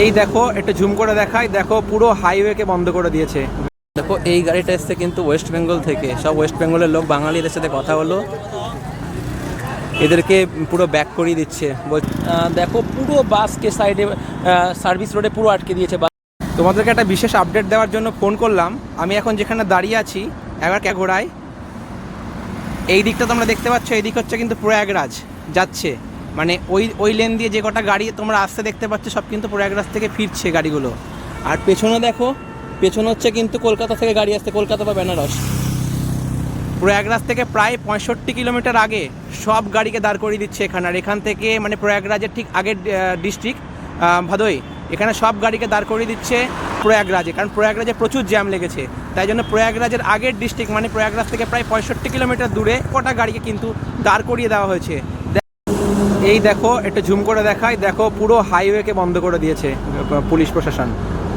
এই দেখো একটু ঝুম করে দেখাই। দেখো পুরো হাইওয়েকে বন্ধ করে দিয়েছে। দেখো এই গাড়িটা এসছে কিন্তু ওয়েস্ট বেঙ্গল থেকে। সব ওয়েস্ট বেঙ্গলের লোক বাঙালিদের সাথে কথা হলো। এদেরকে পুরো ব্যাক করিয়ে দিচ্ছে। দেখো পুরো বাসকে সাইডে সার্ভিস রোডে পুরো আটকে দিয়েছে বাস তোমাদেরকে একটা বিশেষ আপডেট দেওয়ার জন্য ফোন করলাম। আমি এখন যেখানে দাঁড়িয়ে আছি একবার কে ঘোড়ায় এই দিকটা তোমরা দেখতে পাচ্ছ এই দিক হচ্ছে কিন্তু প্রয়াগরাজ যাচ্ছে। মানে ওই ওই লেন দিয়ে যে কটা গাড়ি তোমরা আসতে দেখতে পাচ্ছ, সব কিন্তু প্রয়াগরাজ থেকে ফিরছে গাড়িগুলো। আর পেছনে দেখো, পেছনে হচ্ছে কিন্তু কলকাতা থেকে গাড়ি আসছে, কলকাতা বা বেনারস। প্রয়াগরাজ থেকে প্রায় পঁয়ষট্টি কিলোমিটার আগে সব গাড়িকে দাঁড় করিয়ে দিচ্ছে এখানে। আর এখান থেকে মানে প্রয়াগরাজের ঠিক আগের ডিস্ট্রিক্ট ভাদোই, এখানে সব গাড়িকে দাঁড় করিয়ে দিচ্ছে প্রয়াগরাজে কারণ প্রয়াগরাজে প্রচুর জ্যাম লেগেছে। তাই জন্য প্রয়াগরাজের আগের ডিস্ট্রিক্ট মানে প্রয়াগরাজ থেকে প্রায় পঁয়ষট্টি কিলোমিটার দূরে কটা গাড়িকে কিন্তু দাঁড় করিয়ে দেওয়া হয়েছে। এই দেখো, একটু ঝুম করে দেখায় দেখো, পুরো হাইওয়েকে বন্ধ করে দিয়েছে পুলিশ প্রশাসন।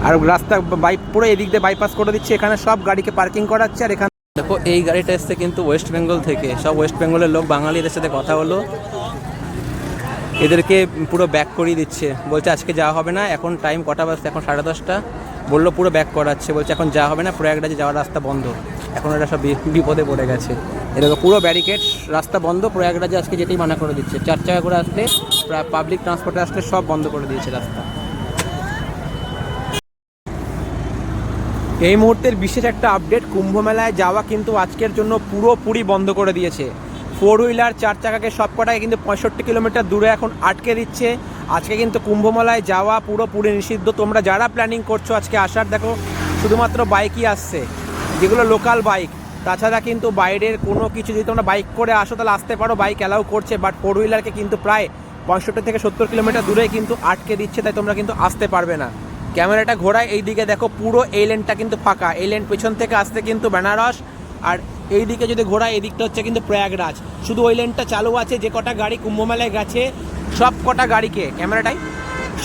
আর রাস্তা বাই পুরো এদিক দিয়ে বাইপাস করে দিচ্ছে। এখানে সব গাড়িকে পার্কিং করাচ্ছে আর এখানে দেখো, এই গাড়িটা এসছে কিন্তু ওয়েস্ট বেঙ্গল থেকে। সব ওয়েস্ট বেঙ্গলের লোক, বাঙালিদের সাথে কথা হলো। এদেরকে পুরো ব্যাক করিয়ে দিচ্ছে। বলছে, আজকে যাওয়া হবে না। এখন টাইম কটা বাজছে? এখন সাড়ে দশটা। বলল পুরো ব্যাক করাচ্ছে, বলছে এখন যাওয়া হবে না, প্রয়াগরাজে যাওয়ার রাস্তা বন্ধ। এখন ওরা সব বিপদে পড়ে গেছে। এরকম পুরো ব্যারিকেড রাস্তা বন্ধ, প্রয়াগরাজে আজকে যেতেই মানা করে দিচ্ছে। চার চাকা করে আসলে পাবলিক ট্রান্সপোর্টে আসলে সব বন্ধ করে দিয়েছে রাস্তা। এই মুহূর্তের বিশেষ একটা আপডেট কুম্ভ মেলায় যাওয়া কিন্তু আজকের জন্য পুরোপুরি বন্ধ করে দিয়েছে। ফোর হুইলার চার চাকাকে সব কটাই কিন্তু পঁয়ষট্টি কিলোমিটার দূরে এখন আটকে দিচ্ছে। আজকে কিন্তু কুম্ভ মেলায় যাওয়া পুরোপুরি নিষিদ্ধ। তোমরা যারা প্ল্যানিং করছ আজকে আসার, দেখো, শুধুমাত্র বাইকই আসছে। যেগুলো লোকাল বাইক তাছাড়া কিন্তু বাইরের কোনো কিছু যদি তোমরা বাইক করে আসো, তাহলে আসতে পারো বাইক অ্যালাউ করছে বাট ফোর হুইলারকে কিন্তু প্রায় পঁয়ষট্টি থেকে সত্তর কিলোমিটার দূরে কিন্তু আটকে দিচ্ছে, তাই তোমরা কিন্তু আসতে পারবে না। ক্যামেরাটা ঘোরায় এই দিকে দেখো, পুরো এই লেনটা কিন্তু ফাঁকা। এই লেন পেছন থেকে আসতে কিন্তু বেনারস, আর এই দিকে যদি ঘোরায় এদিকটা হচ্ছে কিন্তু প্রয়াগরাজ। শুধু ওই লেনটা চালু আছে, যে কটা গাড়ি কুম্ভমেলায় গেছে, সব কটা গাড়িকে ক্যামেরাটাই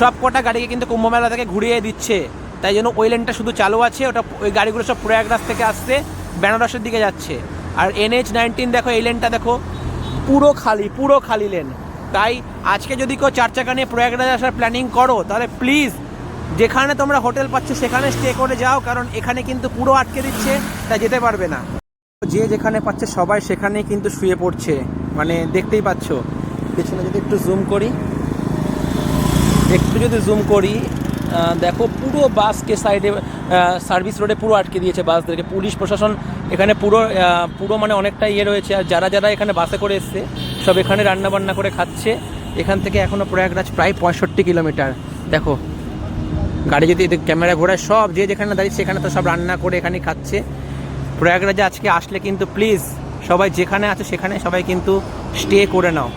সব কটা গাড়িকে কিন্তু কুম্ভমেলা থেকে ঘুরিয়ে দিচ্ছে। তাই জন্য ওই লেনটা শুধু চালু আছে, ওটা ওই গাড়িগুলো সব প্রয়াগরাজ থেকে আসছে, বেনারসের দিকে যাচ্ছে। আর এনএইচ নাইনটিন দেখো, এই লেনটা দেখো, পুরো খালি পুরো খালি লেন। তাই আজকে যদি কেউ চার চাকা নিয়ে প্রয়াগরাজ আসার প্ল্যানিং করো, তাহলে প্লিজ যেখানে তোমরা হোটেল পাচ্ছ, সেখানে স্টে করে যাও, কারণ এখানে কিন্তু পুরো আটকে দিচ্ছে, তাই যেতে পারবে না। যে যেখানে পাচ্ছে সবাই সেখানেই কিন্তু শুয়ে পড়ছে। মানে দেখতেই পাচ্ছ। পেছনে যদি একটু জুম করি, একটু যদি জুম করি দেখো পুরো বাসকে সাইডে সার্ভিস রোডে পুরো আটকে দিয়েছে বাসদেরকে। পুলিশ, প্রশাসন এখানে পুরো পুরো মানে অনেকটা ইয়ে রয়েছে। আর যারা যারা এখানে বাসে করে এসছে, সব এখানে রান্না বান্না করে খাচ্ছে। এখান থেকে এখনও প্রয়াগরাজ প্রায় পঁয়ষট্টি কিলোমিটার। দেখো, গাড়ি যদি ক্যামেরা ঘোরায় সব যে যেখানে দাঁড়িয়ে সেখানে তো সব রান্না করে এখানে খাচ্ছে। প্রয়াগরাজে আজকে আসলে কিন্তু প্লিজ সবাই যেখানে আছে সেখানে সবাই কিন্তু স্টে করে নাও।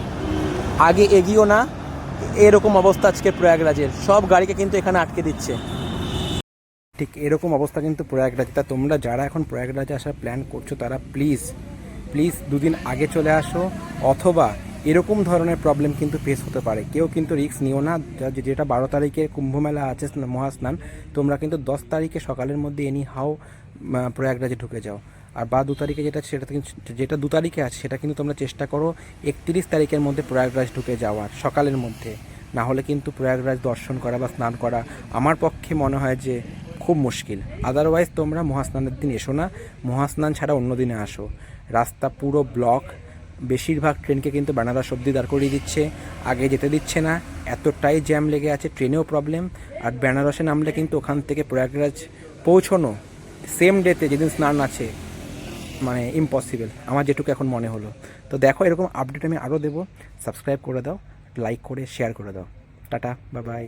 আগে এগিয়েও না, এরকম অবস্থা আজকে প্রয়াগরাজের। সব গাড়িকে কিন্তু এখানে আটকে দিচ্ছে। ঠিক এরকম অবস্থা কিন্তু প্রয়াগরাজ। তা তোমরা যারা এখন প্রয়াগরাজে আসার প্ল্যান করছ, তারা প্লিজ প্লিজ দুদিন আগে চলে আসো, অথবা এরকম ধরনের প্রবলেম কিন্তু ফেস হতে পারে। কেউ কিন্তু রিস্ক নিও না। যেটা বারো তারিখে কুম্ভমেলা আছে, মহাস্নান, তোমরা কিন্তু দশ তারিখে সকালের মধ্যে এনি হাও প্রয়াগরাজে ঢুকে যাও। আর বা দু তারিখে যেটা, সেটা যেটা দু তারিখে আছে, সেটা কিন্তু তোমরা চেষ্টা করো একত্রিশ তারিখের মধ্যে প্রয়াগরাজ ঢুকে যাওয়ার, সকালের মধ্যে। না হলে কিন্তু প্রয়াগরাজ দর্শন করা বা স্নান করা আমার পক্ষে মনে হয় যে খুব মুশকিল। আদারওয়াইজ তোমরা মহাস্নানের দিন এসো না, মহাস্নান ছাড়া অন্য দিনে আসো। রাস্তা পুরো ব্লক, বেশিরভাগ ট্রেনকে কিন্তু বেনারস অব্দি দাঁড় করিয়ে দিচ্ছে, আগে যেতে দিচ্ছে না, এতটাই জ্যাম লেগে আছে, ট্রেনেও প্রবলেম আর বেনারসে নামলে কিন্তু ওখান থেকে প্রয়াগরাজ পৌঁছনো সেম ডেতে যেদিন স্নান আছে মানে ইম্পসিবল আমার যেটুকু এখন মনে হলো। তো দেখো এরকম আপডেট আমি আরও দেবো। সাবস্ক্রাইব করে দাও লাইক করে শেয়ার করে দাও। Tata bye bye